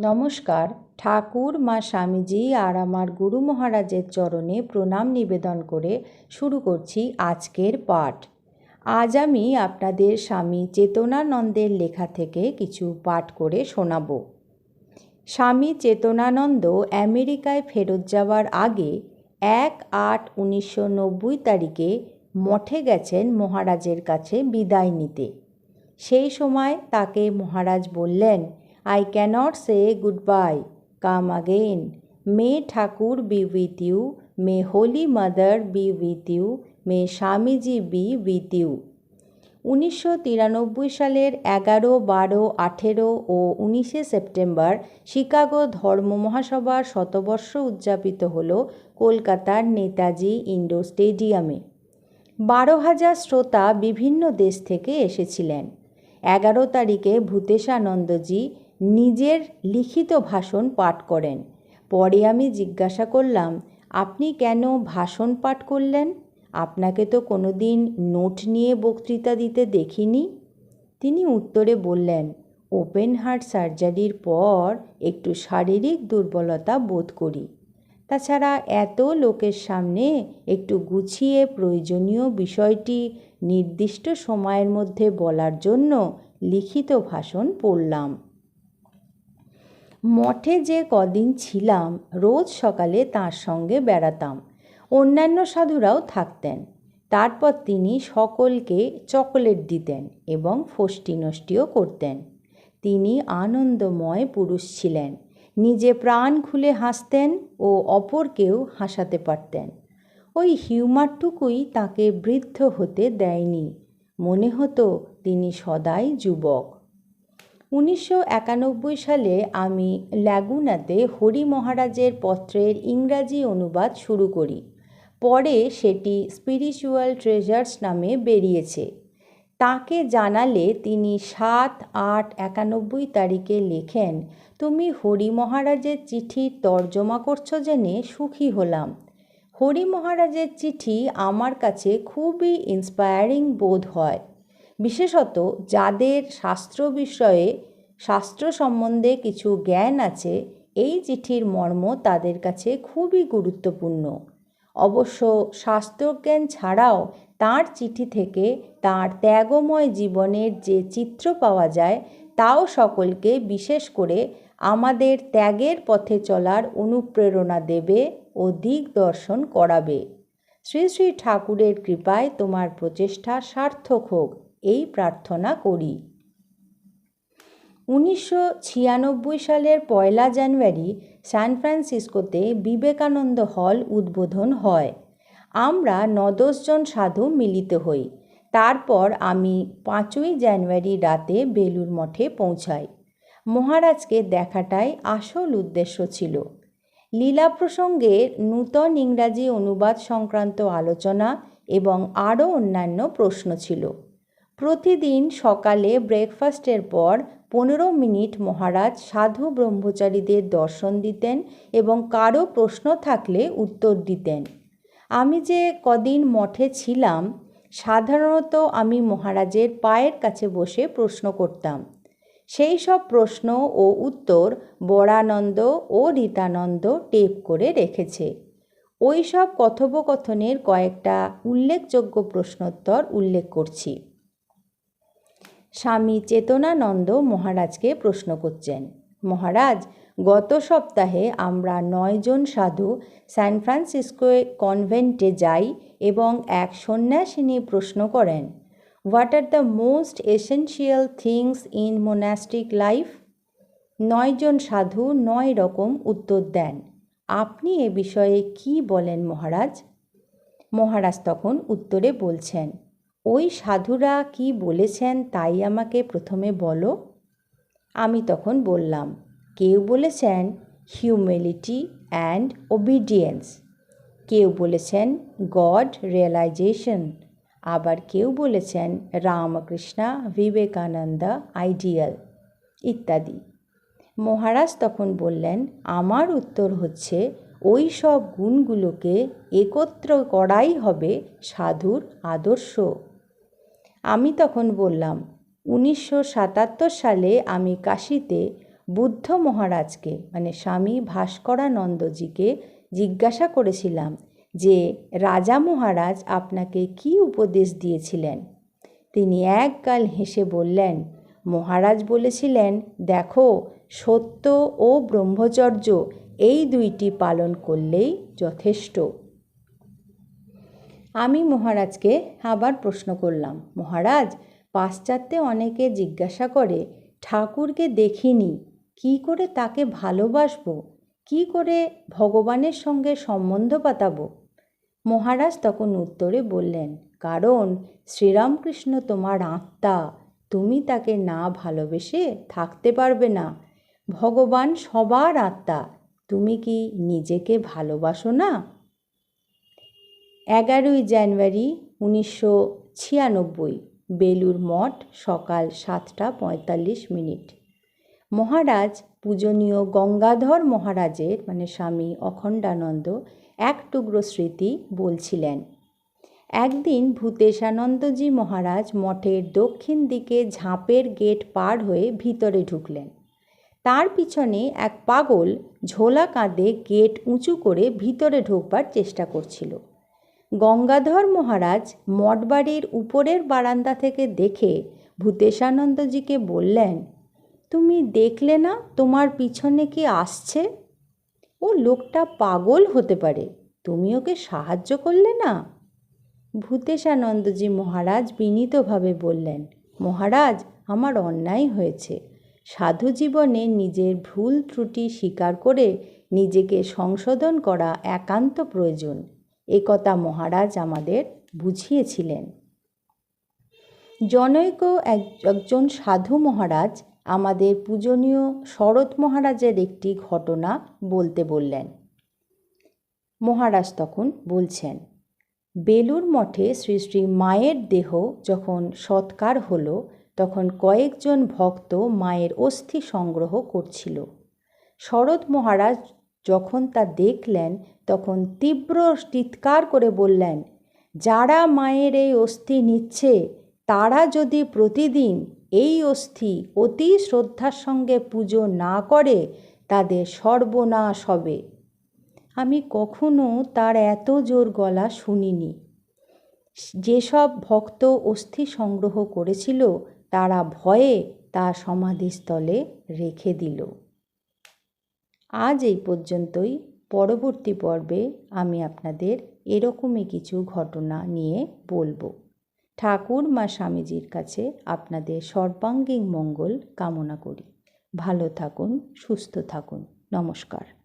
নমস্কার। ঠাকুর, মা স্বামীজি আর আমার গুরু মহারাজের চরণে প্রণাম নিবেদন করে শুরু করছি আজকের পাঠ। আজ আমি আপনাদের স্বামী চেতনানন্দের লেখা থেকে কিছু পাঠ করে শোনাব। স্বামী চেতনানন্দ আমেরিকায় ফেরত যাওয়ার আগে এক আট উনিশশো নব্বই তারিখে মঠে গেছেন মহারাজের কাছে বিদায় নিতে। সেই সময় তাকে মহারাজ বললেন I cannot say goodbye. Come again. May Thakur be with you. May Holy Mother be with you. May Swamiji be with you. উনিশশো তিরানব্বই সালের এগারো, বারো, আঠেরো ও উনিশে সেপ্টেম্বর শিকাগো ধর্ম মহাসভার শতবর্ষ উদযাপিত হল কলকাতার নেতাজি ইন্ডোর স্টেডিয়ামে বারো হাজার শ্রোতা বিভিন্ন দেশ থেকে এসেছিলেন এগারো তারিখে ভূতেশানন্দজি নিজের লিখিত ভাষণ পাঠ করেন। পরে আমি জিজ্ঞাসা করলাম, আপনি কেন ভাষণ পাঠ করলেন? আপনাকে তো কোনো দিন নোট নিয়ে বক্তৃতা দিতে দেখিনি? তিনি উত্তরে বললেন, ওপেন হার্ট সার্জারির পর একটু শারীরিক দুর্বলতা বোধ করি। তাছাড়া এত লোকের সামনে একটু গুছিয়ে প্রয়োজনীয় বিষয়টি নির্দিষ্ট সময়ের মধ্যে বলার জন্য লিখিত ভাষণ পড়লাম। মঠে যে কদিন ছিলাম, রোজ সকালে তার সঙ্গে বেড়াতাম। অন্যান্য সাধুরাও থাকতেন। তারপর তিনি সকলকে চকোলেট দিতেন এবং ফষ্টি নষ্টিও করতেন। তিনি আনন্দময় পুরুষ ছিলেন। নিজে প্রাণ খুলে হাসতেন ও অপরকেও হাসাতে পারতেন। ওই হিউমারটুকুই তাকে বৃদ্ধ হতে দেয়নি। মনে হতো তিনি সদাই যুবক। উনিশশো একানব্বই সালে আমি ল্যাগুনাতে হরি মহারাজের পত্রের ইংরাজি অনুবাদ শুরু করি। পরে সেটি স্পিরিচুয়াল ট্রেজার্স নামে বেরিয়েছে। তাকে জানালে তিনি সাত আট একানব্বই তারিখে লেখেন, তুমি হরি মহারাজের চিঠি তর্জমা করছ জেনে সুখী হলাম। হরি মহারাজের চিঠি আমার কাছে খুবই ইন্সপায়ারিং বোধ হয়। বিশেষত যাদের শাস্ত্র বিষয়ে শাস্ত্র সম্বন্ধে কিছু জ্ঞান আছে, এই চিঠির মর্ম তাদের কাছে খুবই গুরুত্বপূর্ণ। অবশ্য শাস্ত্রজ্ঞান ছাড়াও তার চিঠি থেকে তার ত্যাগময় জীবনের যে চিত্র পাওয়া যায়, তাও সকলকে বিশেষ করে আমাদের ত্যাগের পথে চলার অনুপ্রেরণা দেবে ও দিক দর্শন করাবে। শ্রী শ্রী ঠাকুরের কৃপায় তোমার প্রচেষ্টা সার্থক হোক। এই প্রার্থনা করি। উনিশশো ছিয়ানব্বই সালের পয়লা জানুয়ারি সান ফ্রান্সিসকোতে বিবেকানন্দ হল উদ্বোধন হয়। আমরা ন নদশজন সাধু মিলিত হই। তারপর আমি পাঁচই জানুয়ারি রাতে বেলুর মঠে পৌঁছাই। মহারাজকে দেখাটাই আসল উদ্দেশ্য ছিল। লীলা প্রসঙ্গে নূতন ইংরাজি অনুবাদ সংক্রান্ত আলোচনা এবং আরও অন্যান্য প্রশ্ন ছিল। প্রতিদিন সকালে ব্রেকফাস্টের পর পনেরো মিনিট মহারাজ সাধু ব্রহ্মচারীদের দর্শন দিতেন এবং কারও প্রশ্ন থাকলে উত্তর দিতেন। আমি যে কদিন মঠে ছিলাম, সাধারণত আমি মহারাজের পায়ের কাছে বসে প্রশ্ন করতাম। সেই সব প্রশ্ন ও উত্তর বরানন্দ ও রীতানন্দ টেপ করে রেখেছে। ওই সব কথোপকথনের কয়েকটা উল্লেখযোগ্য প্রশ্নোত্তর উল্লেখ করছি। স্বামী চেতনানন্দ মহারাজকে প্রশ্ন করছেন, মহারাজ, গত সপ্তাহে আমরা নয়জন সাধু স্যান ফ্রান্সিসকোয় কনভেন্টে যাই এবং এক সন্ন্যাসিনী প্রশ্ন করেন, what are the most essential things in monastic life? নয়জন সাধু নয় রকম উত্তর দেন, আপনি এ বিষয়ে কি বলেন মহারাজ? মহারাজ তখন উত্তরে বলছেন ওই সাধুরা কি বলেছেন তাই আমাকে প্রথমে বলো। আমি তখন বললাম, কেউ বলেছেন হিউমিলিটি অ্যান্ড ওবিডিয়েন্স কেউ বলেছেন গড রিয়েলাইজেশন আবার কেউ বলেছেন রামকৃষ্ণা বিবেকানন্দ আইডিয়াল ইত্যাদি। মহারাজ তখন বললেন, আমার উত্তর হচ্ছে ওই সব গুণগুলোকে একত্র করাই হবে সাধুর আদর্শ। আমি তখন বললাম, উনিশশো সাতাত্তর সালে আমি কাশিতে বুদ্ধ মহারাজকে মানে স্বামী ভাস্করানন্দজিকে জিজ্ঞাসা করেছিলাম যে, রাজা মহারাজ আপনাকে কি উপদেশ দিয়েছিলেন? তিনি একগাল হেসে বললেন, মহারাজ বলেছিলেন, দেখো, সত্য ও ব্রহ্মচর্য এই দুইটি পালন করলেই যথেষ্ট। আমি মহারাজকে আবার প্রশ্ন করলাম, মহারাজ, পাশ্চাত্যে অনেকে জিজ্ঞাসা করে, ঠাকুরকে দেখিনি, কি করে তাকে ভালোবাসবো? কি করে ভগবানের সঙ্গে সম্বন্ধ পাতাবো? মহারাজ তখন উত্তরে বললেন, কারণ শ্রীরামকৃষ্ণ তোমার আত্মা, তুমি তাকে না ভালোবেসে থাকতে পারবে না। ভগবান সবার আত্মা, তুমি কি নিজেকে ভালোবাসো না? এগারোই জানুয়ারি উনিশশো ছিয়ানব্বই বেলুর মঠ, সকাল সাতটা পঁয়তাল্লিশ মিনিট। মহারাজ পূজনীয় গঙ্গাধর মহারাজের মানে স্বামী অখণ্ডানন্দ, এক টুকরো স্মৃতি বলছিলেন। একদিন ভূতেশানন্দজি মহারাজ মঠের দক্ষিণ দিকে ঝাঁপের গেট পার হয়ে ভিতরে ঢুকলেন। তার পিছনে এক পাগল ঝোলা কাঁধে গেট উঁচু করে ভিতরে ঢুকবার চেষ্টা করছিল। গঙ্গাধর মহারাজ মঠবাড়ির উপরের বারান্দা থেকে দেখে ভূতেশানন্দজিকে বললেন, তুমি দেখলে না তোমার পিছনে কি আসছে? ও লোকটা পাগল হতে পারে, তুমি ওকে সাহায্য করলে না? ভূতেশানন্দজি মহারাজ বিনীতভাবে বললেন, মহারাজ, আমার অন্যায় হয়েছে। সাধু জীবনে নিজের ভুল ত্রুটি স্বীকার করে নিজেকে সংশোধন করা একান্ত প্রয়োজন। একথা মহারাজ আমাদের বুঝিয়েছিলেন। জনৈক একজন সাধু মহারাজ আমাদের পূজনীয় শরৎ মহারাজের একটি ঘটনা বলতে বললেন। মহারাজ তখন বলছেন বেলুর মঠে শ্রী শ্রী মায়ের দেহ যখন সৎকার হলো, তখন কয়েকজন ভক্ত মায়ের অস্থি সংগ্রহ করছিল। শরৎ মহারাজ যখন তা দেখলেন, তখন তীব্র চিৎকার করে বললেন, যারা মায়ের এই অস্থি নিচ্ছে, তারা যদি প্রতিদিন এই অস্থি অতি শ্রদ্ধার সঙ্গে পুজো না করে, তাদের সর্বনাশ হবে। আমি কখনো তার এত জোর গলা শুনিনি। যেসব ভক্ত অস্থি সংগ্রহ করেছিল, তারা ভয়ে তা সমাধিস্থলে রেখে দিল। আজ এই পর্যন্তই। পরবর্তী পর্বে আমি আপনাদের এরকমই কিছু ঘটনা নিয়ে বলব। ঠাকুর মা স্বামীজির কাছে আপনাদের সর্বাঙ্গীন মঙ্গল কামনা করি। ভালো থাকুন, সুস্থ থাকুন। নমস্কার।